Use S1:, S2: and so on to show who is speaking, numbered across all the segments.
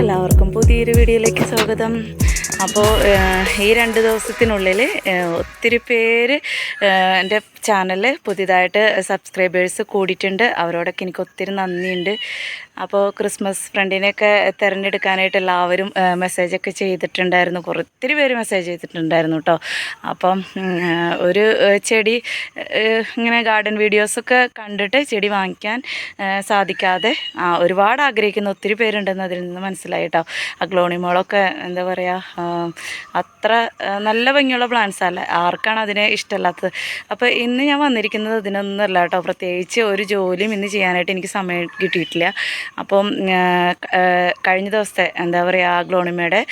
S1: എല്ലാവർക്കും പുതിയൊരു വീഡിയോയിലേക്ക് സ്വാഗതം. അപ്പോൾ ഈ രണ്ട് ദിവസത്തിനുള്ളിൽ ഒത്തിരി പേര് എന്റെ ചാനൽ പുതിയതായിട്ട് സബ്സ്ക്രൈബേഴ്സ് കൂടിയിട്ടുണ്ട്. അവരോടൊക്കെ എനിക്ക് ഒത്തിരി നന്ദിയുണ്ട്. അപ്പോൾ ക്രിസ്മസ് ഫ്രണ്ടിനെയൊക്കെ തിരഞ്ഞെടുക്കാനായിട്ട് എല്ലാവരും മെസ്സേജൊക്കെ ചെയ്തിട്ടുണ്ടായിരുന്നു. കുറത്തിരി പേര് മെസ്സേജ് ചെയ്തിട്ടുണ്ടായിരുന്നു കേട്ടോ അപ്പം ഒരു ചെടി ഇങ്ങനെ ഗാർഡൻ വീഡിയോസൊക്കെ കണ്ടിട്ട് ചെടി വാങ്ങിക്കാൻ സാധിക്കാതെ ഒരുപാട് ആഗ്രഹിക്കുന്ന ഒത്തിരി പേരുണ്ടെന്ന് അതിൽ നിന്ന് മനസ്സിലായി കേട്ടോ അഗ്ലോണിമോളൊക്കെ എന്താ പറയുക അത്ര നല്ല ഭംഗിയുള്ള പ്ലാന്റ്സ് അല്ല. ആർക്കാണ് അതിനെ ഇഷ്ടമല്ലാത്തത്? അപ്പോൾ ഇന്ന് ഞാൻ വന്നിരിക്കുന്നത് ഇതിനൊന്നുമല്ല കേട്ടോ. പ്രത്യേകിച്ച് ഒരു ജോലിയും ഇന്ന് ചെയ്യാനായിട്ട് എനിക്ക് സമയം കിട്ടിയിട്ടില്ല. അപ്പം കഴിഞ്ഞ ദിവസത്തെ എന്താ പറയുക ഗ്ലോണിമയുടെ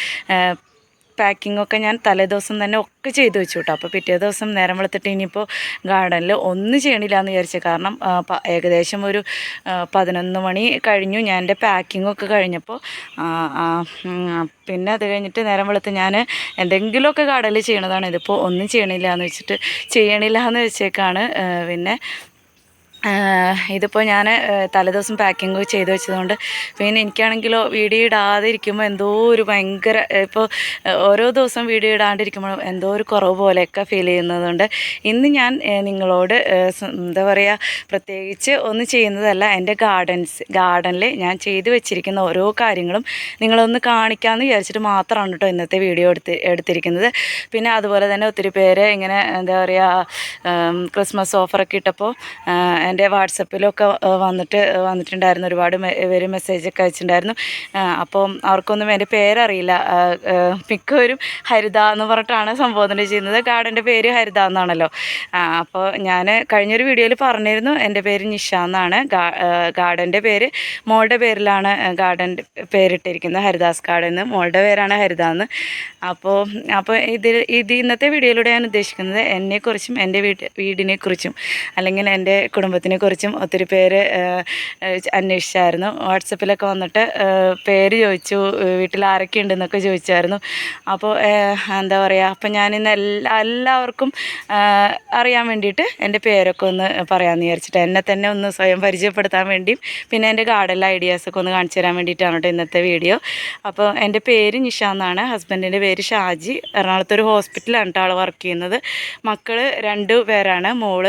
S1: പാക്കിംഗ് ഒക്കെ ഞാൻ തലേദിവസം തന്നെ ഒക്കെ ചെയ്ത് വെച്ചു കേട്ടോ അപ്പോൾ പിറ്റേ ദിവസം നേരം വെളുത്തിട്ട് ഇനിയിപ്പോൾ ഗാർഡനിൽ ഒന്നും ചെയ്യണില്ല എന്ന് വിചാരിച്ചു. കാരണം ഏകദേശം ഒരു പതിനൊന്ന് മണി കഴിഞ്ഞു. ഞാൻ എന്റെ പാക്കിംഗ് ഒക്കെ കഴിഞ്ഞപ്പോൾ പിന്നെ അത് കഴിഞ്ഞിട്ട് നേരം വെളുത്ത് ഞാൻ എന്തെങ്കിലുമൊക്കെ ഗാർഡനിൽ ചെയ്യണതാണ്. ഇതിപ്പോൾ ഒന്നും ചെയ്യണില്ല എന്ന് വെച്ചിട്ട് ചെയ്യണില്ല എന്ന് വെച്ചേക്കാണ് പിന്നെ ഇതിപ്പോൾ ഞാൻ തലേദിവസം പാക്കിംഗ് ചെയ്ത് വെച്ചതുകൊണ്ട് പിന്നെ എനിക്കാണെങ്കിലോ വീഡിയോ ഇടാതെ ഇരിക്കുമ്പോൾ എന്തോ ഒരു ഭയങ്കര ഇപ്പോൾ ഓരോ ദിവസം വീഡിയോ ഇടാണ്ടിരിക്കുമ്പോൾ എന്തോ ഒരു കുറവ് പോലെയൊക്കെ ഫീൽ ചെയ്യുന്നതുകൊണ്ട് ഇന്ന് ഞാൻ നിങ്ങളോട് എന്താ പറയുക പ്രത്യേകിച്ച് ഒന്ന് ചെയ്യുന്നതല്ല എന്റെ ഗാർഡൻസ് ഗാർഡനിൽ ഞാൻ ചെയ്തു വെച്ചിരിക്കുന്ന ഓരോ കാര്യങ്ങളും നിങ്ങളൊന്ന് കാണിക്കാമെന്ന് വിചാരിച്ചിട്ട് മാത്രമാണ് കേട്ടോ ഇന്നത്തെ വീഡിയോ എടുത്ത് എടുത്തിരിക്കുന്നത്. പിന്നെ അതുപോലെ തന്നെ ഒത്തിരി പേര് ഇങ്ങനെ എന്താ പറയുക ക്രിസ്മസ് ഓഫറൊക്കെ ഇട്ടപ്പോൾ എന്റെ വാട്സപ്പിലൊക്കെ വന്നിട്ട് വന്നിട്ടുണ്ടായിരുന്നു. ഒരുപാട് പേര് മെസ്സേജൊക്കെ അയച്ചിട്ടുണ്ടായിരുന്നു. അപ്പം അവർക്കൊന്നും എന്റെ പേരറിയില്ല. മിക്കവരും ഹരിത എന്ന് പറഞ്ഞിട്ടാണ് സംബോധന ചെയ്യുന്നത്. ഗാർഡന്റെ പേര് ഹരിത എന്നാണല്ലോ. അപ്പോൾ ഞാൻ കഴിഞ്ഞൊരു വീഡിയോയിൽ പറഞ്ഞിരുന്നു. എന്റെ പേര് നിഷ എന്നാണ്. ഗാർഡന്റെ പേര് മോളുടെ പേരിലാണ് ഗാർഡൻ പേരിട്ടിരിക്കുന്നത്. ഹരിദാസ് ഗാർഡൻ എന്ന്. മോളുടെ പേരാണ് ഹരിത എന്ന്. അപ്പോൾ അപ്പോൾ ഇതിൽ ഇത് ഇന്നത്തെ വീഡിയോയിലൂടെ ഞാൻ ഉദ്ദേശിക്കുന്നത് എന്നെക്കുറിച്ചും എന്റെ വീട് വീടിനെക്കുറിച്ചും അല്ലെങ്കിൽ എന്റെ കുടുംബത്തിനെക്കുറിച്ചും ഒത്തിരി പേര് അന്വേഷിച്ചായിരുന്നു. വാട്സപ്പിലൊക്കെ വന്നിട്ട് പേര് ചോദിച്ചു വീട്ടിൽ ആരൊക്കെ ഉണ്ടെന്നൊക്കെ ചോദിച്ചായിരുന്നു അപ്പോൾ എന്താ പറയുക അപ്പോൾ ഞാനിന്ന് എല്ലാ എല്ലാവർക്കും അറിയാൻ വേണ്ടിയിട്ട് എന്റെ പേരൊക്കെ ഒന്ന് പറയാമെന്ന് വിചാരിച്ചിട്ട് എന്നെ തന്നെ ഒന്ന് സ്വയം പരിചയപ്പെടുത്താൻ വേണ്ടിയും പിന്നെ എന്റെ ഗാർഡനിലെ ഐഡിയാസൊക്കെ ഒന്ന് കാണിച്ചു തരാൻ വേണ്ടിയിട്ടാണ് കേട്ടോ ഇന്നത്തെ വീഡിയോ. അപ്പോൾ എന്റെ പേര് നിഷ എന്നാണ് ഹസ്ബൻഡിന്റെ പേര് ഷാജി. എറണാകുളത്ത് ഒരു ഹോസ്പിറ്റലാണ് കേട്ടോ ആൾ വർക്ക് ചെയ്യുന്നത്. മക്കൾ രണ്ട് പേരാണ് മോൾ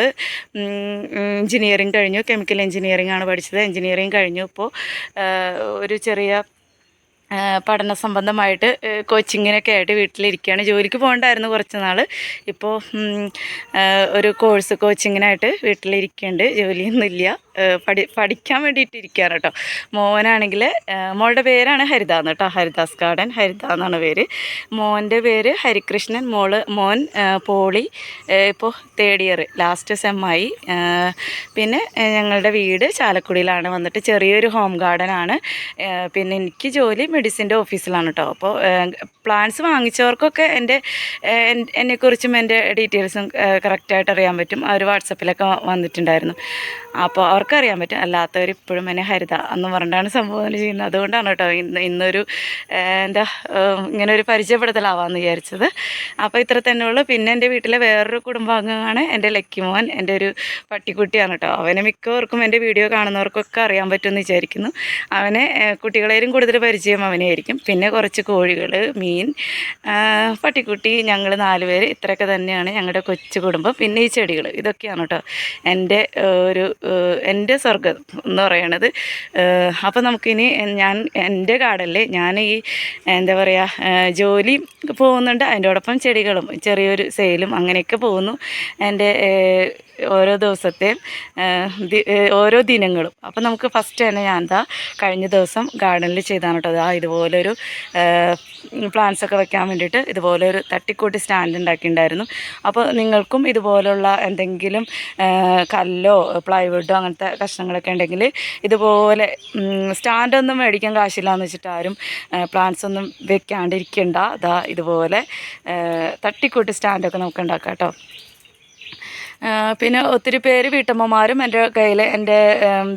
S1: എഞ്ചിനീയറിങ് കഴിഞ്ഞു. കെമിക്കൽ എഞ്ചിനീയറിംഗ് ആണ് പഠിച്ചത്. എഞ്ചിനീയറിംഗ് കഴിഞ്ഞു. ഇപ്പോൾ ഒരു ചെറിയ പഠന സംബന്ധമായിട്ട് കോച്ചിങ്ങിനൊക്കെ ആയിട്ട് വീട്ടിലിരിക്കുകയാണ്. ജോലിക്ക് പോകണ്ടായിരുന്നു കുറച്ച് നാൾ ഇപ്പോൾ ഒരു കോഴ്സ് കോച്ചിങ്ങിനായിട്ട് വീട്ടിലിരിക്കുന്നുണ്ട് ജോലിയൊന്നുമില്ല. പഠി പഠിക്കാൻ വേണ്ടിയിട്ട് ഇരിക്കുകയാണ് കേട്ടോ. മോനാണെങ്കിൽ മോളുടെ പേരാണ് ഹരിത എന്ന് കേട്ടോ. ഹരിദാസ് ഗാർഡൻ ഹരിത എന്നാണ് പേര്. മോന്റെ പേര് ഹരികൃഷ്ണൻ. മോൾ മോൻ പോളി ഇപ്പോൾ തേർഡ് ഇയർ ലാസ്റ്റ് സെമ്മായി പിന്നെ ഞങ്ങളുടെ വീട് ചാലക്കുടിയിലാണ്. വന്നിട്ട് ചെറിയൊരു ഹോം ഗാർഡൻ ആണ്. പിന്നെ എനിക്ക് ജോലി മെഡിസിന്റെ ഓഫീസിലാണ് കേട്ടോ. അപ്പോൾ പ്ലാൻസ് വാങ്ങിച്ചവർക്കൊക്കെ എന്റെ എന്നെക്കുറിച്ചും എന്റെ ഡീറ്റെയിൽസും കറക്റ്റായിട്ട് അറിയാൻ പറ്റും. അവർ വാട്സപ്പിലൊക്കെ വന്നിട്ടുണ്ടായിരുന്നു. അപ്പോൾ അവർക്കറിയാൻ പറ്റും. അല്ലാത്തവർ ഇപ്പോഴും എന്നെ ഹരിത എന്ന് പറഞ്ഞിട്ടാണ് സംബോധന ചെയ്യുന്നത്. അതുകൊണ്ടാണ് കേട്ടോ ഇന്ന് ഇന്നൊരു എന്താ ഇങ്ങനെ ഒരു പരിചയപ്പെടുത്തലാവാമെന്ന് വിചാരിച്ചത്. അപ്പോൾ ഇത്ര തന്നെ ഉള്ളൂ. പിന്നെ എന്റെ വീട്ടിലെ വേറൊരു കുടുംബാംഗമാണ് എന്റെ ലക്കിമോൻ എന്റെ ഒരു പട്ടിക്കുട്ടിയാണ് കേട്ടോ. അവനെ മിക്കവർക്കും എന്റെ വീഡിയോ കാണുന്നവർക്കൊക്കെ അറിയാൻ പറ്റുമെന്ന് വിചാരിക്കുന്നു. അവനെ കുട്ടികളേലും കൂടുതൽ പരിചയം അവനെയായിരിക്കും. പിന്നെ കുറച്ച് കോഴികൾ മീൻ പട്ടിക്കുട്ടി ഞങ്ങൾ നാല് പേര്. ഇത്രയൊക്കെ തന്നെയാണ് ഞങ്ങളുടെ കൊച്ചു കുടുംബം. പിന്നെ ഈ ചെടികൾ ഇതൊക്കെയാണ് കേട്ടോ എന്റെ ഒരു എന്റെ സ്വർഗം എന്ന് പറയണത്. അപ്പോൾ നമുക്കിനി ഞാൻ എന്റെ കാടല്ലേ ഞാൻ ഈ എന്താ പറയുക ജോലി പോകുന്നുണ്ട്. അതിന്റെ ഒപ്പം ചെടികളും ചെറിയൊരു സെയിലും അങ്ങനെയൊക്കെ പോകുന്നു. എന്റെ ഓരോ ദിവസത്തെയും ഓരോ ദിനങ്ങളും. അപ്പോൾ നമുക്ക് ഫസ്റ്റ് തന്നെ ഞാൻ എന്താ കഴിഞ്ഞ ദിവസം ഗാർഡനിൽ ചെയ്താണ് കേട്ടോ ആ ഇതുപോലൊരു പ്ലാന്റ്സ് ഒക്കെ വെക്കാൻ വേണ്ടിയിട്ട് ഇതുപോലൊരു തട്ടിക്കൂട്ടി സ്റ്റാൻഡ് ഉണ്ടാക്കിയിട്ടുണ്ടായിരുന്നു അപ്പോൾ നിങ്ങൾക്കും ഇതുപോലുള്ള എന്തെങ്കിലും കല്ലോ പ്ലൈവുഡോ അങ്ങനത്തെ കഷ്ണങ്ങളൊക്കെ ഉണ്ടെങ്കിൽ ഇതുപോലെ സ്റ്റാൻഡൊന്നും മേടിക്കാൻ കാശില്ല എന്ന് വെച്ചിട്ട് ആരും പ്ലാന്റ്സ് ഒന്നും വെക്കാണ്ടിരിക്കണ്ട. അതാ ഇതുപോലെ തട്ടിക്കൂട്ടി സ്റ്റാൻഡൊക്കെ നമുക്ക് ഉണ്ടാക്കാം കേട്ടോ പിന്നെ ഒത്തിരി പേര് വീട്ടമ്മമാരും എന്റെ കയ്യിൽ എന്റെ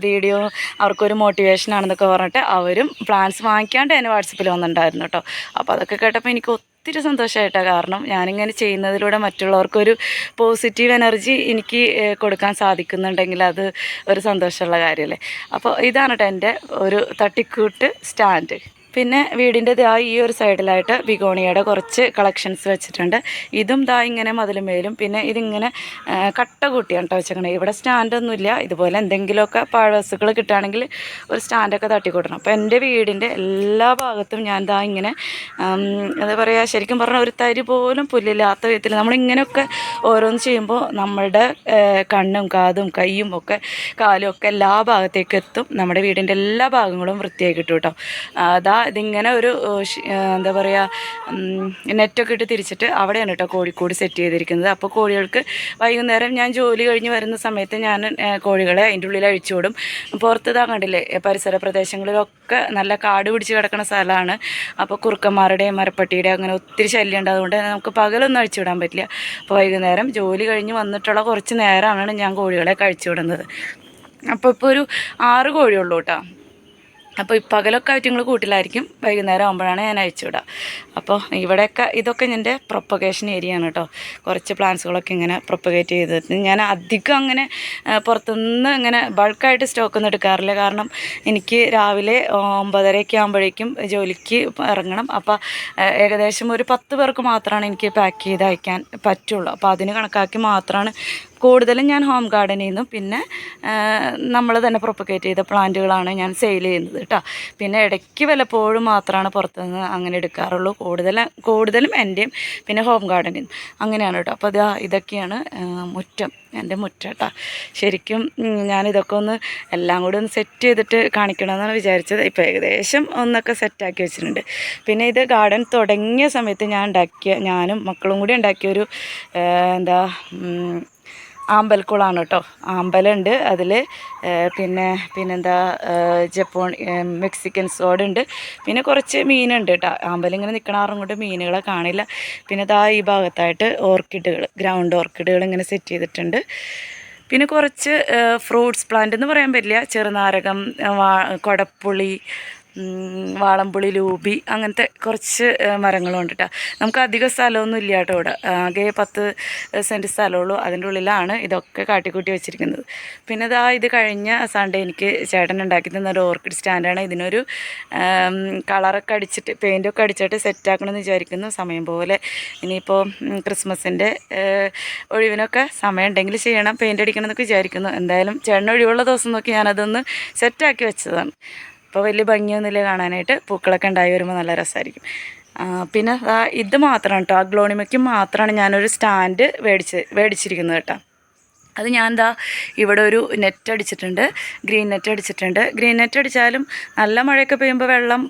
S1: വീഡിയോ അവർക്കൊരു മോട്ടിവേഷൻ ആണെന്നൊക്കെ പറഞ്ഞിട്ട് അവരും പ്ലാൻസ് വാങ്ങിക്കാണ്ട് എന്നെ വാട്സപ്പിൽ വന്നിട്ടുണ്ടായിരുന്നു കേട്ടോ. അപ്പോൾ അതൊക്കെ കേട്ടപ്പോൾ എനിക്ക് ഒത്തിരി സന്തോഷമായിട്ടാണ് കാരണം ഞാനിങ്ങനെ ചെയ്യുന്നതിലൂടെ മറ്റുള്ളവർക്കൊരു പോസിറ്റീവ് എനർജി എനിക്ക് കൊടുക്കാൻ സാധിക്കുന്നുണ്ടെങ്കിൽ അത് ഒരു സന്തോഷമുള്ള കാര്യമല്ലേ അപ്പോൾ ഇതാണ് കേട്ടോ എന്റെ ഒരു തട്ടിക്കൂട്ട് സ്റ്റാൻഡ് പിന്നെ വീടിന്റെ ദാ ഈ ഒരു സൈഡിലായിട്ട് ബിഗോണിയുടെ കുറച്ച് കളക്ഷൻസ് വെച്ചിട്ടുണ്ട്. ഇതും ദാ ഇങ്ങനെ മതിലുമേലും പിന്നെ ഇതിങ്ങനെ കട്ട കൂട്ടിയാണ് കേട്ടോ വെച്ചേക്കണേ ഇവിടെ സ്റ്റാൻഡൊന്നുമില്ല ഇതുപോലെ എന്തെങ്കിലുമൊക്കെ പാഴ്വസ്തുക്കൾ കിട്ടുകയാണെങ്കിൽ ഒരു സ്റ്റാൻഡൊക്കെ തട്ടിക്കൂട്ടണം. അപ്പോൾ എന്റെ വീടിന്റെ എല്ലാ ഭാഗത്തും ഞാൻ ദാ ഇങ്ങനെ എന്താ പറയുക ശരിക്കും പറഞ്ഞാൽ ഒരു തരി പോലും പുല്ലില്ലാത്ത വിധത്തിൽ നമ്മളിങ്ങനെയൊക്കെ ഓരോന്ന് ചെയ്യുമ്പോൾ നമ്മളുടെ കണ്ണും കാതും കൈയും ഒക്കെ കാലും ഒക്കെ എല്ലാ ഭാഗത്തേക്കും എത്തും. നമ്മുടെ വീടിന്റെ എല്ലാ ഭാഗങ്ങളും വൃത്തിയായി കിട്ടും കേട്ടോ അതാ ഇതിങ്ങനെ ഒരു എന്താ പറയുക നെറ്റൊക്കെ ഇട്ട് തിരിച്ചിട്ട് അവിടെയാണ് കേട്ടോ കോഴിക്കോട് സെറ്റ് ചെയ്തിരിക്കുന്നത്. അപ്പോൾ കോഴികൾക്ക് വൈകുന്നേരം ഞാൻ ജോലി കഴിഞ്ഞ് വരുന്ന സമയത്ത് ഞാൻ കോഴികളെ അതിന്റെ ഉള്ളിൽ അഴിച്ചുവിടും പുറത്ത് കണ്ടില്ലേ പരിസര പ്രദേശങ്ങളിലൊക്കെ നല്ല കാട് പിടിച്ച് കിടക്കുന്ന സ്ഥലമാണ്. അപ്പോൾ കുറുക്കന്മാരുടെയും മരപ്പട്ടിയുടെ അങ്ങനെ ഒത്തിരി ശല്യം ഉണ്ട്. അതുകൊണ്ട് നമുക്ക് പകലൊന്നും അഴിച്ചുവിടാൻ പറ്റില്ല. അപ്പോൾ വൈകുന്നേരം ജോലി കഴിഞ്ഞ് വന്നിട്ടുള്ള കുറച്ച് നേരമാണ് ഞാൻ കോഴികളെ കഴിച്ചു വിടുന്നത്. അപ്പോൾ ഇപ്പോൾ ഒരു ആറ് കോഴിയുള്ളൂ കേട്ടോ അപ്പോൾ ഈ പകലൊക്കെ ആയിട്ടുങ്ങൾ കൂട്ടിലായിരിക്കും. വൈകുന്നേരം ആകുമ്പോഴാണ് ഞാൻ അയച്ചു വിടുക അപ്പോൾ ഇവിടെയൊക്കെ ഇതൊക്കെ എന്റെ പ്രൊപ്പഗേഷൻ ഏരിയ ആണ് കേട്ടോ കുറച്ച് പ്ലാന്റ്സുകളൊക്കെ ഇങ്ങനെ പ്രൊപ്പഗേറ്റ് ചെയ്തിട്ട് ഞാൻ അധികം അങ്ങനെ പുറത്തുനിന്ന് ഇങ്ങനെ ബൾക്കായിട്ട് സ്റ്റോക്കൊന്നും എടുക്കാറില്ല. കാരണം എനിക്ക് രാവിലെ ഒമ്പതരയൊക്കെ ആകുമ്പോഴേക്കും ജോലിക്ക് ഇറങ്ങണം. അപ്പോൾ ഏകദേശം ഒരു പത്ത് പേർക്ക് മാത്രമാണ് എനിക്ക് പാക്ക് ചെയ്ത് അയക്കാൻ പറ്റുള്ളൂ. അപ്പോൾ അതിന് കണക്കാക്കി മാത്രമാണ് കൂടുതലും ഞാൻ ഹോം ഗാർഡനിൽ നിന്നും പിന്നെ നമ്മൾ തന്നെ പ്രൊപ്പഗേറ്റ് ചെയ്ത പ്ലാന്റുകളാണ് ഞാൻ സെയിൽ ചെയ്യുന്നത് കേട്ടോ. പിന്നെ ഇടയ്ക്ക് വല്ലപ്പോഴും മാത്രമാണ് പുറത്തുനിന്ന് അങ്ങനെ എടുക്കാറുള്ളൂ. കൂടുതൽ കൂടുതലും എന്റെയും പിന്നെ ഹോം ഗാർഡനിൽ അങ്ങനെയാണ് കേട്ടോ. അപ്പോൾ ഇതാ ഇതൊക്കെയാണ് മുറ്റം എന്റെ മുറ്റം കേട്ടോ. ശരിക്കും ഞാനിതൊക്കെ ഒന്ന് എല്ലാം കൂടി ഒന്ന് സെറ്റ് ചെയ്തിട്ട് കാണിക്കണമെന്നാണ് വിചാരിച്ചത്. ഇപ്പോൾ ഏകദേശം ഒന്നൊക്കെ സെറ്റാക്കി വെച്ചിട്ടുണ്ട്. പിന്നെ ഇത് ഗാർഡൻ തുടങ്ങിയ സമയത്ത് ഞാൻ ഉണ്ടാക്കിയ ഞാനും മക്കളും കൂടി ഉണ്ടാക്കിയൊരു എന്താ ആമ്പൽക്കുളമാണ് കേട്ടോ. ആമ്പലുണ്ട് അതിൽ പിന്നെ പിന്നെന്താ ജപ്പോൺ മെക്സിക്കൻ സോഡുണ്ട് പിന്നെ കുറച്ച് മീനുണ്ട് കേട്ടോ. ആമ്പലിങ്ങനെ നിൽക്കണാറും കൊണ്ട് മീനുകളെ കാണില്ല. പിന്നെ ദാ ഈ ഭാഗത്തായിട്ട് ഓർക്കിഡുകൾ ഗ്രൗണ്ട് ഓർക്കിഡുകൾ ഇങ്ങനെ സെറ്റ് ചെയ്തിട്ടുണ്ട്. പിന്നെ കുറച്ച് ഫ്രൂട്ട്സ് പ്ലാന്റ് എന്ന് പറയാൻ പറ്റില്ല. ചെറുനാരകം കൊടപ്പുളി വാളംപുളി ലൂബി അങ്ങനത്തെ കുറച്ച് മരങ്ങളും മരങ്ങളുണ്ട് കേട്ടോ നമുക്ക് അധികം സ്ഥലമൊന്നും ഇല്ല കേട്ടോ ഇവിടെ. ആകെ പത്ത് സെന്റ് സ്ഥലമുള്ളൂ. അതിന്റെ ഉള്ളിലാണ് ഇതൊക്കെ കാട്ടിക്കൂട്ടി വെച്ചിരിക്കുന്നത്. പിന്നെ ഇതാ ഇത് കഴിഞ്ഞ സൺഡേ എനിക്ക് ചേട്ടൻ ഉണ്ടാക്കി തന്ന ഒരു ഓർക്കിഡ് സ്റ്റാൻഡാണ് ഇതിനൊരു കളറൊക്കെ അടിച്ചിട്ട് പെയിന്റൊക്കെ അടിച്ചിട്ട് സെറ്റാക്കണമെന്ന് വിചാരിക്കുന്നു. സമയം പോലെ ഇനിയിപ്പോൾ ക്രിസ്മസിന്റെ ഒഴിവിനൊക്കെ സമയം ഉണ്ടെങ്കിൽ ചെയ്യണം. പെയിന്റ് അടിക്കണം എന്നൊക്കെ വിചാരിക്കുന്നു. എന്തായാലും ചേട്ടൻ ഒഴിവുള്ള ദിവസം നോക്കി ഞാനതൊന്ന് സെറ്റാക്കി വെച്ചതാണ്. അപ്പോൾ വലിയ ഭംഗിയൊന്നുമില്ല കാണാനായിട്ട്. പൂക്കളൊക്കെ ഉണ്ടായി വരുമ്പോൾ നല്ല രസമായിരിക്കും പിന്നെ ഇത് മാത്രമാണ് കേട്ടോ ആ ഗ്ലോണിമയ്ക്ക് മാത്രമാണ് ഞാനൊരു സ്റ്റാൻഡ് മേടിച്ച് മേടിച്ചിരിക്കുന്നത് കേട്ടോ അത് ഞാൻ എന്താ ഇവിടെ ഒരു നെറ്റ് അടിച്ചിട്ടുണ്ട്. ഗ്രീൻ നെറ്റ് അടിച്ചിട്ടുണ്ട്. ഗ്രീൻ നെറ്റ് അടിച്ചാലും നല്ല മഴയൊക്കെ പെയ്യുമ്പോൾ വെള്ളം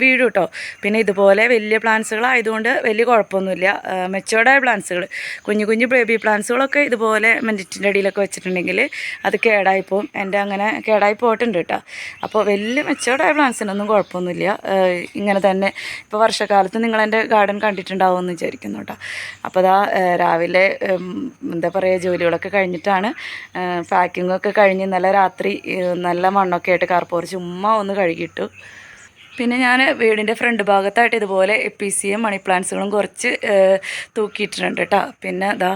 S1: വീഴും കേട്ടോ പിന്നെ ഇതുപോലെ വലിയ പ്ലാന്റ്സുകളായതുകൊണ്ട് വലിയ കുഴപ്പമൊന്നുമില്ല. മെച്ചോർഡായ പ്ലാന്റ്സുകൾ കുഞ്ഞു കുഞ്ഞു ബേബി പ്ലാന്റ്സുകളൊക്കെ ഇതുപോലെ മെന്റിന്റെ അടിയിലൊക്കെ വെച്ചിട്ടുണ്ടെങ്കിൽ അത് കേടായിപ്പോവും. എന്റെ അങ്ങനെ കേടായി പോയിട്ടുണ്ട് കേട്ടോ. അപ്പോൾ വലിയ മെച്ചോർഡായ പ്ലാന്റ്സിനൊന്നും കുഴപ്പമൊന്നുമില്ല. ഇങ്ങനെ തന്നെ ഇപ്പോൾ വർഷക്കാലത്ത് നിങ്ങളെന്റെ ഗാർഡൻ കണ്ടിട്ടുണ്ടാവുമെന്ന് വിചാരിക്കുന്നു കേട്ടോ. അപ്പോൾ അതാ രാവിലെ എന്താ പറയുക ജോലികളൊക്കെ കഴിഞ്ഞിട്ടാണ് പാക്കിങ്ങൊക്കെ കഴിഞ്ഞ് ഇന്നലെ രാത്രി നല്ല മണ്ണൊക്കെ ആയിട്ട് കാർപ്പോർ ചുമ്മാ ഒന്ന് കഴുകിയിട്ടു. പിന്നെ ഞാൻ വീടിന്റെ ഫ്രണ്ട് ഭാഗത്തായിട്ട് ഇതുപോലെ പി സിയും മണി പ്ലാന്റ്സുകളും കുറച്ച് തൂക്കിയിട്ടുണ്ട് കേട്ടോ. പിന്നെ ദാ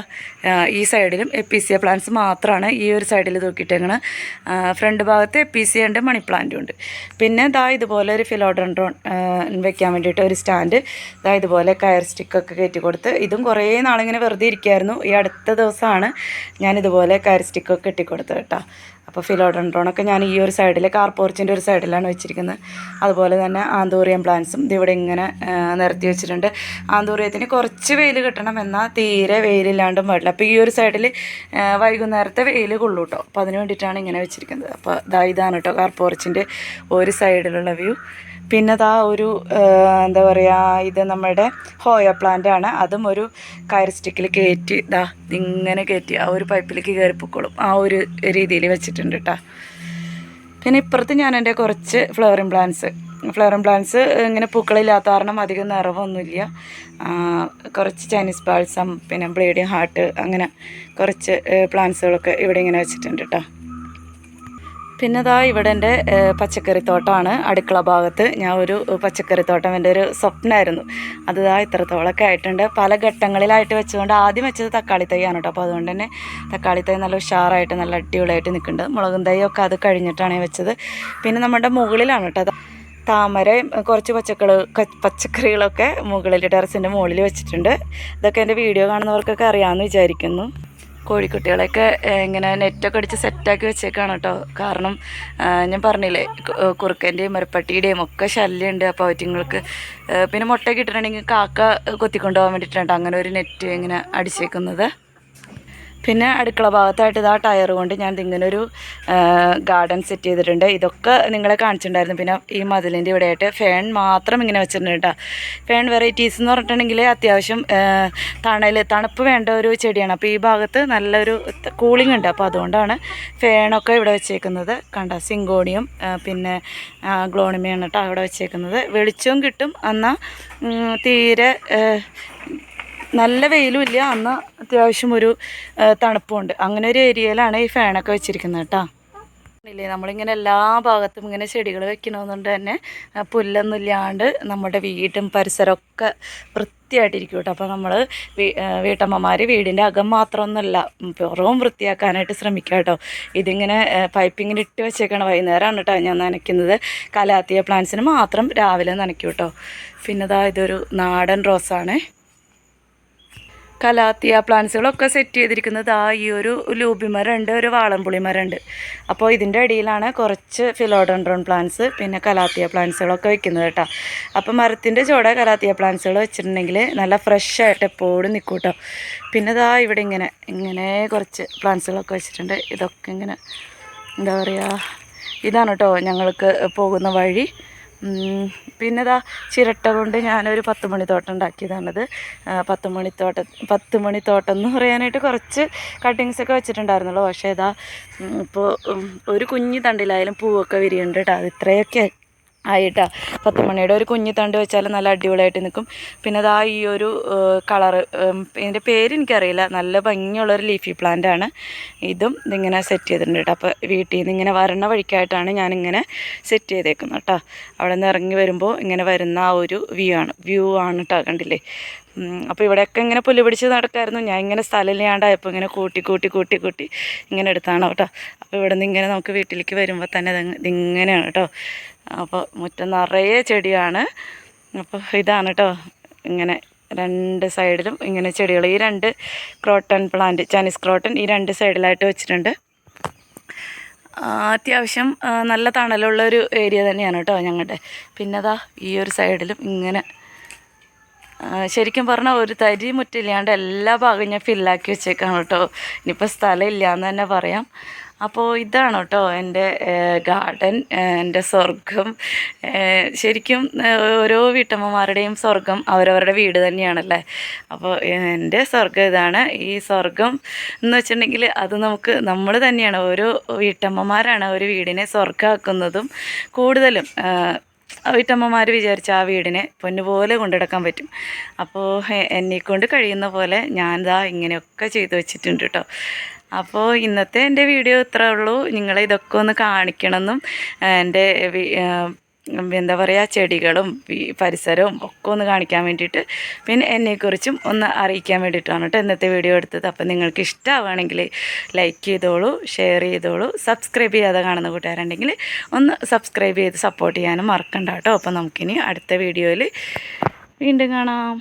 S1: ഈ സൈഡിലും A P C A plants മാത്രമാണ് ഈ ഒരു സൈഡിൽ തൂക്കിയിട്ടേക്കണ്. ഫ്രണ്ട് ഭാഗത്ത് എ പി സി ഉണ്ട് മണി പ്ലാന്റും ഉണ്ട്. പിന്നെ ഇതാ ഇതുപോലെ ഒരു ഫിലോഡ്രോൺ വെക്കാൻ വേണ്ടിയിട്ട് ഒരു സ്റ്റാൻഡ് ഇതാ ഇതുപോലെ കയർ സ്റ്റിക്കൊക്കെ കയറ്റി കൊടുത്ത് ഇതും കുറേ നാളിങ്ങനെ വെറുതെ ഇരിക്കുമായിരുന്നു ഈ അടുത്ത ദിവസമാണ് ഞാൻ ഇതുപോലെ കയർ സ്റ്റിക്കൊക്കെ കെട്ടിക്കൊടുത്തത് കേട്ടോ. അപ്പോൾ ഫിലോഡൻഡ്രോണൊക്കെ ഞാൻ ഈ ഒരു സൈഡിൽ കാർപോർച്ചിന്റെ ഒരു സൈഡിലാണ് വെച്ചിരിക്കുന്നത്. അതുപോലെ തന്നെ ആന്തൂറിയം പ്ലാന്റ്സും ഇതിവിടെ ഇങ്ങനെ നിരത്തി വെച്ചിട്ടുണ്ട്. ആന്തൂറിയത്തിന് കുറച്ച് വെയിൽ കിട്ടണം എന്നാൽ തീരെ വെയിലില്ലാണ്ടും പാടില്ല. അപ്പോൾ ഈ ഒരു സൈഡിൽ വൈകുന്നേരത്തെ വെയിൽ കൊള്ളൂ കേട്ടോ അപ്പോൾ അതിന് വേണ്ടിയിട്ടാണ് ഇങ്ങനെ വെച്ചിരിക്കുന്നത്. അപ്പോൾ ഇതാ ഇതാണ് കേട്ടോ കാർപോർച്ചിന്റെ ഒരു സൈഡിലുള്ള വ്യൂ. പിന്നെ അതാ ഒരു എന്താ പറയുക ഇത് നമ്മുടെ ഹോയ പ്ലാന്റ് ആണ്. അതും ഒരു കയർ സ്റ്റിക്കിൽ കയറ്റി ഇതാ ഇങ്ങനെ കയറ്റി ആ ഒരു പൈപ്പിലേക്ക് കയറിപ്പോക്കോളും ആ ഒരു രീതിയിൽ വെച്ചിട്ടുണ്ട് കേട്ടോ പിന്നെ ഇപ്പുറത്ത് ഞാൻ എന്റെ കുറച്ച് ഫ്ലവറിങ് പ്ലാന്റ്സ് ഫ്ലവറിങ് പ്ലാന്റ്സ് ഇങ്ങനെ പൂക്കളില്ലാത്ത കാരണം അധികം നിറവൊന്നുമില്ല. കുറച്ച് ചൈനീസ് ബാൾസം പിന്നെ ബ്ലീഡിങ് ഹാർട്ട് അങ്ങനെ കുറച്ച് പ്ലാന്റ്സുകളൊക്കെ ഇവിടെ ഇങ്ങനെ വെച്ചിട്ടുണ്ട് കേട്ടോ പിന്നെ ഇതാ ഇവിടെ എന്റെ പച്ചക്കറിത്തോട്ടമാണ് അടുക്കള ഭാഗത്ത് ഞാൻ ഒരു പച്ചക്കറിത്തോട്ടം എന്റെ ഒരു സ്വപ്നമായിരുന്നു അത് ഇത്രത്തോളമൊക്കെ ആയിട്ടുണ്ട്. പല ഘട്ടങ്ങളിലായിട്ട് വെച്ചുകൊണ്ട് ആദ്യം വെച്ചത് തക്കാളി തൈയാണ് കേട്ടോ. അപ്പോൾ അതുകൊണ്ട് തന്നെ തക്കാളി തൈ നല്ല ഉഷാറായിട്ട് നല്ല അടിപൊളിയായിട്ട് നിൽക്കുന്നുണ്ട്. മുളകും തൈയൊക്കെ അത് കഴിഞ്ഞിട്ടാണ് വെച്ചത്. പിന്നെ നമ്മുടെ മുകളിലാണ് കേട്ടോ. താമരയും കുറച്ച് പച്ചക്കറി പച്ചക്കറികളൊക്കെ മുകളിൽ ടെറസിന്റെ മുകളിൽ വെച്ചിട്ടുണ്ട്. ഇതൊക്കെ എന്റെ വീഡിയോ കാണുന്നവർക്കൊക്കെ അറിയാമെന്ന് വിചാരിക്കുന്നു. കോഴിക്കുട്ടികളെയൊക്കെ ഇങ്ങനെ നെറ്റൊക്കെ അടിച്ച് സെറ്റാക്കി വെച്ചേക്കാണ് കേട്ടോ. കാരണം ഞാൻ പറഞ്ഞില്ലേ കുറുക്കന്റെയും മരപ്പട്ടിയുടെയും ഒക്കെ ശല്യമുണ്ട്. അപ്പോൾ അവറ്റിങ്ങൾക്ക് പിന്നെ മുട്ടയൊക്കെ ഇട്ടിട്ടുണ്ടെങ്കിൽ കാക്ക കൊത്തിക്കൊണ്ടുപോകാൻ വേണ്ടിയിട്ടാണ് അങ്ങനെ ഒരു നെറ്റ് ഇങ്ങനെ അടിച്ചേക്കുന്നത്. പിന്നെ അടുക്കള ഭാഗത്തായിട്ട് ഇതാ ടയർ കൊണ്ട് ഞാൻ ഇങ്ങനെ ഒരു ഗാർഡൻ സെറ്റ് ചെയ്തിട്ടുണ്ട്. ഇതൊക്കെ നിങ്ങളെ കാണിച്ചിട്ടുണ്ടായിരുന്നു. പിന്നെ ഈ മതിലിന്റെ ഇവിടെയായിട്ട് ഫാൻ മാത്രം ഇങ്ങനെ വെച്ചിട്ടുണ്ട് കേട്ടോ. ഫാൻ വെറൈറ്റീസ് എന്ന് പറഞ്ഞിട്ടുണ്ടെങ്കിൽ അത്യാവശ്യം തണൽ തണുപ്പ് വേണ്ട ഒരു ചെടിയാണ്. അപ്പോൾ ഈ ഭാഗത്ത് നല്ലൊരു കൂളിംഗ് ഉണ്ട്. അപ്പോൾ അതുകൊണ്ടാണ് ഫാനൊക്കെ ഇവിടെ വെച്ചേക്കുന്നത്. കണ്ട? സിങ്കോണിയും പിന്നെ ഗ്ലോണിമയാണ് കേട്ടോ അവിടെ വെച്ചേക്കുന്നത്. വെളിച്ചവും കിട്ടും. എന്നാൽ തീരെ നല്ല വെയിലും ഇല്ല. അന്ന് അത്യാവശ്യം ഒരു തണുപ്പുണ്ട്. അങ്ങനെ ഒരു ഏരിയയിലാണ് ഈ ഫാനൊക്കെ വെച്ചിരിക്കുന്നത് കേട്ടോ. ഇല്ലേ നമ്മളിങ്ങനെ എല്ലാ ഭാഗത്തും ഇങ്ങനെ ചെടികൾ വെക്കണമെന്നുണ്ട് തന്നെ പുല്ലൊന്നുമില്ലാണ്ട് നമ്മുടെ വീടും പരിസരമൊക്കെ വൃത്തിയായിട്ടിരിക്കും കേട്ടോ. അപ്പോൾ നമ്മൾ വീട്ടമ്മമാർ വീടിന്റെ അകം മാത്രമൊന്നുമല്ല പുറവും വൃത്തിയാക്കാനായിട്ട് ശ്രമിക്കുക കേട്ടോ. ഇതിങ്ങനെ പൈപ്പിങ്ങനെ ഇട്ട് വെച്ചേക്കണ വൈകുന്നേരമാണ് കേട്ടോ ഞാൻ നനയ്ക്കുന്നത്. കലാത്തിയ പ്ലാന്റ്സിന് മാത്രം രാവിലെ നനയ്ക്കും കേട്ടോ. പിന്നെ ഇതാ ഇതൊരു നാടൻ റോസാണേ. കലാത്തിയ പ്ലാന്റ്സുകളൊക്കെ സെറ്റ് ചെയ്തിരിക്കുന്നത് ആ ഈ ഒരു ലൂബി മരമുണ്ട് ഒരു വാളംപുളി മരമുണ്ട് അപ്പോൾ ഇതിന്റെ അടിയിലാണ് കുറച്ച് ഫിലോഡൻഡ്രോൺ പ്ലാന്റ്സ് പിന്നെ കലാത്തിയ പ്ലാന്റ്സുകളൊക്കെ വെക്കുന്നത് കേട്ടോ. അപ്പോൾ മരത്തിന്റെ ചുവടെ കലാത്തിയ പ്ലാന്റ്സുകൾ വെച്ചിട്ടുണ്ടെങ്കിൽ നല്ല ഫ്രഷ് ആയിട്ട് എപ്പോഴും നിൽക്കും കേട്ടോ. പിന്നെ ഇതാ ഇവിടെ ഇങ്ങനെ ഇങ്ങനെ കുറച്ച് പ്ലാന്റ്സുകളൊക്കെ വെച്ചിട്ടുണ്ട്. ഇതൊക്കെ ഇങ്ങനെ എന്താ പറയുക ഇതാണ് കേട്ടോ ഞങ്ങൾക്ക് പോകുന്ന വഴി. പിന്നെ ഇതാ ചിരട്ട കൊണ്ട് ഞാനൊരു പത്ത് മണി തോട്ടം ഉണ്ടാക്കിയതാണത് പത്ത് മണി തോട്ടം പത്ത് മണി തോട്ടം എന്ന് പറയാനായിട്ട് കുറച്ച് കട്ടിങ്സ് ഒക്കെ വെച്ചിട്ടുണ്ടായിരുന്നുള്ളൂ. പക്ഷേ ഇതാ ഇപ്പോൾ ഒരു കുഞ്ഞു തണ്ടിലായാലും പൂവൊക്കെ വിരിയുന്നുണ്ട് കേട്ടോ അത് ഇത്രയൊക്കെ ആയിട്ടാ. പത്ത് മണിയുടെ ഒരു കുഞ്ഞു തണ്ട് വെച്ചാൽ നല്ല അടിപൊളിയായിട്ട് നിൽക്കും. പിന്നെ അതാ ഈ ഒരു കളറ് ഇതിന്റെ പേര് എനിക്കറിയില്ല. നല്ല ഭംഗിയുള്ളൊരു ലീഫി പ്ലാന്റ് ആണ്. ഇതും ഇതിങ്ങനെ സെറ്റ് ചെയ്തിട്ടുണ്ട് കേട്ടോ. അപ്പോൾ വീട്ടിൽ നിന്ന് ഇങ്ങനെ വരണ വഴിക്കായിട്ടാണ് ഞാനിങ്ങനെ സെറ്റ് ചെയ്തേക്കുന്നത് കേട്ടോ. അവിടെ നിന്ന് ഇറങ്ങി വരുമ്പോൾ ഇങ്ങനെ വരുന്ന ആ ഒരു വ്യൂ ആണ്. വ്യൂ ആണ് കേട്ടോ കണ്ടില്ലേ? അപ്പോൾ ഇവിടെയൊക്കെ ഇങ്ങനെ പുല്ല് പിടിച്ച് നടക്കായിരുന്നു. ഞാൻ ഇങ്ങനെ സ്ഥലമില്ലാണ്ടായപ്പോൾ ഇങ്ങനെ കൂട്ടി കൂട്ടി കൂട്ടി കൂട്ടി ഇങ്ങനെ എടുത്താണ് കേട്ടോ. അപ്പോൾ ഇവിടെ നിന്ന് ഇങ്ങനെ നമുക്ക് വീട്ടിലേക്ക് വരുമ്പോൾ തന്നെ ഇത് ഇതിങ്ങനെയാണ് കേട്ടോ അപ്പോൾ മുറ്റം നിറയെ ചെടിയാണ്. അപ്പോൾ ഇതാണ് കേട്ടോ ഇങ്ങനെ രണ്ട് സൈഡിലും ഇങ്ങനെ ചെടികൾ ഈ രണ്ട് ക്രോട്ടൺ പ്ലാന്റ് ചൈനീസ് ക്രോട്ടൺ ഈ രണ്ട് സൈഡിലായിട്ട് വെച്ചിട്ടുണ്ട്. അത്യാവശ്യം നല്ല തണലുള്ള ഒരു ഏരിയ തന്നെയാണ് കേട്ടോ ഞങ്ങളുടെ പിന്നെ അതാ ഈ ഒരു സൈഡിലും ഇങ്ങനെ ശരിക്കും പറഞ്ഞാൽ ഒരു തരി മുറ്റില്ലാണ്ട് എല്ലാ ഭാഗവും ഞാൻ ഫില്ലാക്കി വെച്ചേക്കാണ് കേട്ടോ. ഇനിയിപ്പോൾ സ്ഥലം ഇല്ല എന്ന് തന്നെ പറയാം. അപ്പോൾ ഇതാണ് കേട്ടോ എന്റെ ഗാർഡൻ എന്റെ സ്വർഗം. ശരിക്കും ഓരോ വീട്ടമ്മമാരുടെയും സ്വർഗം അവരവരുടെ വീട് തന്നെയാണല്ലേ? അപ്പോൾ എന്റെ സ്വർഗം ഇതാണ്. ഈ സ്വർഗം എന്ന് വെച്ചിട്ടുണ്ടെങ്കിൽ അത് നമുക്ക് നമ്മൾ തന്നെയാണ്. ഓരോ വീട്ടമ്മമാരാണ് ഒരു വീടിനെ സ്വർഗമാക്കുന്നതും കൂടുതലും. വീട്ടമ്മമാർ വിചാരിച്ച ആ വീടിനെ പൊന്നുപോലെ കൊണ്ടെടുക്കാൻ പറ്റും. അപ്പോൾ എന്നെക്കൊണ്ട് കഴിയുന്ന പോലെ ഞാൻ ദാ ഇങ്ങനെയൊക്കെ ചെയ്തു വെച്ചിട്ടുണ്ട് കേട്ടോ അപ്പോൾ ഇന്നത്തെ എന്റെ വീഡിയോ ഇത്രേ ഉള്ളൂ. നിങ്ങളെ ഇതൊക്കെ ഒന്ന് കാണിക്കണമെന്നും എന്റെ എന്താ പറയുക ചെടികളും പരിസരവും ഒക്കെ ഒന്ന് കാണിക്കാൻ വേണ്ടിയിട്ട് പിന്നെ എന്നെക്കുറിച്ചും ഒന്ന് അറിയിക്കാൻ വേണ്ടിയിട്ടാണ് കേട്ടോ ഇന്നത്തെ വീഡിയോ എടുത്തത്. അപ്പോൾ നിങ്ങൾക്ക് ഇഷ്ടമാവുകയാണെങ്കിൽ ലൈക്ക് ചെയ്തോളൂ ഷെയർ ചെയ്തോളൂ സബ്സ്ക്രൈബ് ചെയ്യാതെ കാണുന്ന കൂട്ടുകാരുണ്ടെങ്കിൽ ഒന്ന് സബ്സ്ക്രൈബ് ചെയ്ത് സപ്പോർട്ട് ചെയ്യാനും മറക്കണ്ട കേട്ടോ. അപ്പോൾ നമുക്കിനി അടുത്ത വീഡിയോയിൽ വീണ്ടും കാണാം.